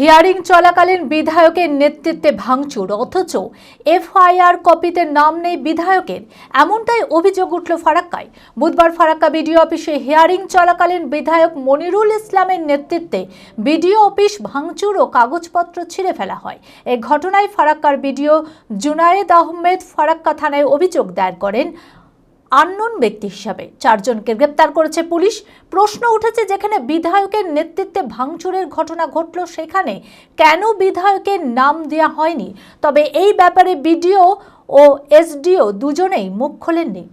Hearing চলাকালীন বিধায়কের নেতৃত্বে ভাঙচুর, অথচ এফআইআর কপিতে নাম নেই বিধায়কের, এমনটাই অভিযোগ উঠল ফারাক্কায়। বুধবার ফারাক্কা বিডিও অফিসে হিয়ারিং চলাকালীন বিধায়ক মনিরুল ইসলামের নেতৃত্বে বিডিও অফিস ভাঙচুর ও কাগজপত্র ছিঁড়ে ফেলা হয়। এ ঘটনায় ফারাক্কার বিডিও জুনায়েদ আহমেদ ফারাক্কা থানায় অভিযোগ দায়ের করেন। আননোন ব্যক্তি হিসাবে চারজনকে গ্রেপ্তার করেছে পুলিশ। প্রশ্ন উঠেছে যেখানে বিধায়কের নেতৃত্বে ভাঙচুরের ঘটনা ঘটল, সেখানে কেন বিধায়কের নাম দেওয়া হয়নি? তবে এই ব্যাপারে বিডিও ও এসডিও দুজনেই মুখ খোলেননি।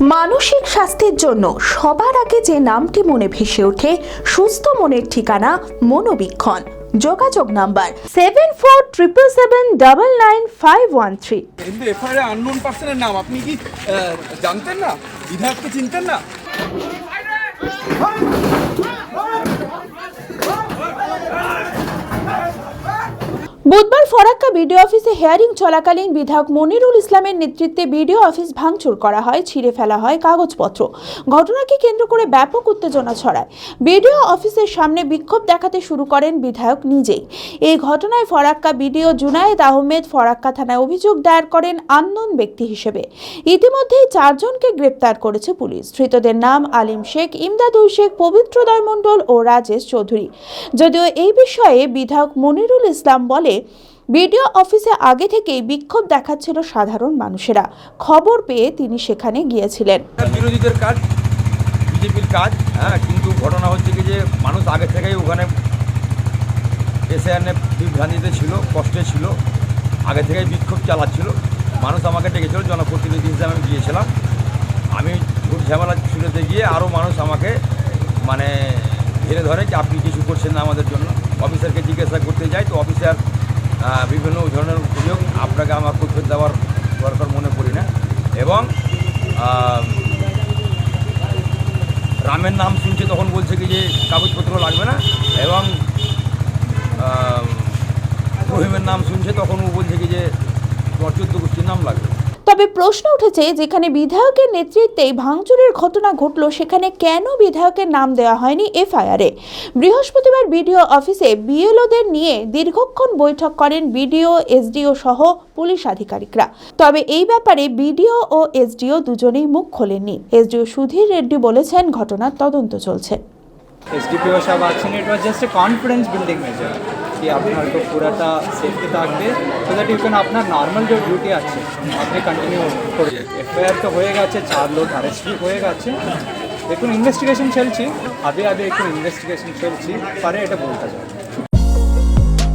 মানসিক স্বাস্থ্যের জন্য সবার আগে যে নামটি মনে ভেসে ওঠে, সুস্থ মনের ঠিকানা মনোবীক্ষণ। যোগাযোগ number seven four triple seven double nine five one three কিন্তু এফআইআর আননোন পার্সনের নাম আপনি কি জানতেন না? বিধায়ককে চিনতেন না? বুধবার ফরাক্কা বিডিও অফিসে হেয়ারিং চলাকালীন বিধায়ক মনিরুল ইসলামের নেতৃত্বে বিডিও অফিস ভাঙচুর করা হয়, ছিঁড়ে ফেলা হয় কাগজপত্র। ঘটনাকে কেন্দ্র করে ব্যাপক উত্তেজনা ছড়ায়। বিডিও অফিসের সামনে বিক্ষোভ দেখাতে শুরু করেন বিধায়ক নিজেই। এই ঘটনায় ফরাক্কা বিডিও জুনায়েদ আহমেদ ফরাক্কা থানায় অভিযোগ দায়ের করেন আন্দোলন ব্যক্তি হিসেবে। ইতিমধ্যেই চারজনকে গ্রেপ্তার করেছে পুলিশ। ধৃতদের নাম আলিম শেখ, ইমদাদুল শেখ পবিত্রদয় মণ্ডল ও রাজেশ চৌধুরী। যদিও এই বিষয়ে বিধায়ক মনিরুল ইসলাম বলে বিডিও অফিসে আগে থেকেই বিক্ষোভ দেখাচ্ছিল সাধারণ মানুষেরা। খবর পেয়ে তিনি সেখানে গিয়েছিলেন। বিরোধীদের কাজ, বিজেপির কাজ হ্যাঁ কিন্তু ঘটনা হচ্ছে কি যে মানুষ আগে থেকেই ওখানে এসআইআরএ বিভ্রান্তিতে ছিল, কষ্টে ছিল, আগে থেকেই বিক্ষোভ চালাচ্ছিল। মানুষ আমাকে ডেকেছিল, জনপ্রতিনিধি হিসেবে আমি গিয়েছিলাম। আমি খুব ঝামেলা শুরুতে গিয়ে আরও মানুষ আমাকে মানে ধরে যে আপনি কিছু করছেন না আমাদের জন্য। অফিসারকে জিজ্ঞাসা করতে যাই, তো অফিসার বিভিন্ন ধরনের অভিযোগ আপনাকে আমার কৈফিয়ত দেওয়ার দরকার মনে করি না। এবং রামের নাম শুনছে তখন বলছে কি যে কাগজপত্র লাগবে না এবং রহিমের নাম শুনছে তখন ও বলছে কি যে তোমার গোষ্ঠীর নাম লাগবে। তবে প্রশ্ন উঠেছে যেখানে বিধায়কের নেতৃত্বে ভাঙচুরের ঘটনা ঘটল, সেখানে কেন বিধায়কের নাম দেওয়া হয়নি এফআইআরে? বৃহস্পতিবার বিডিও অফিসে বিএলওদের নিয়ে দীর্ঘক্ষণ বৈঠক করেন বিডিও, এসডিও সহ পুলিশ আধিকারিকরা। তবে এই ব্যাপারে বিডিও ও এসডিও দুজনেই মুখ খোলেননি। এসডিও সুধীর রেড্ডি বলেছেন, ঘটনার তদন্ত চলছে। সাহেব আছেন just a confidence building measure কি আপনার তো পুরাটা সেফটি থাকবে সো দ্যাট ইউ ক্যান আপনার নর্মাল যে ডিউটি আছে আপনি কন্টিনিউ করে এফআইআর তো হয়ে গেছে চার লোক অ্যারেস্ট হয়ে গেছে দেখুন ইনভেস্টিগেশন চলছে আবে আবে একটু ইনভেস্টিগেশন চলছে পরে এটা বলতে যাবে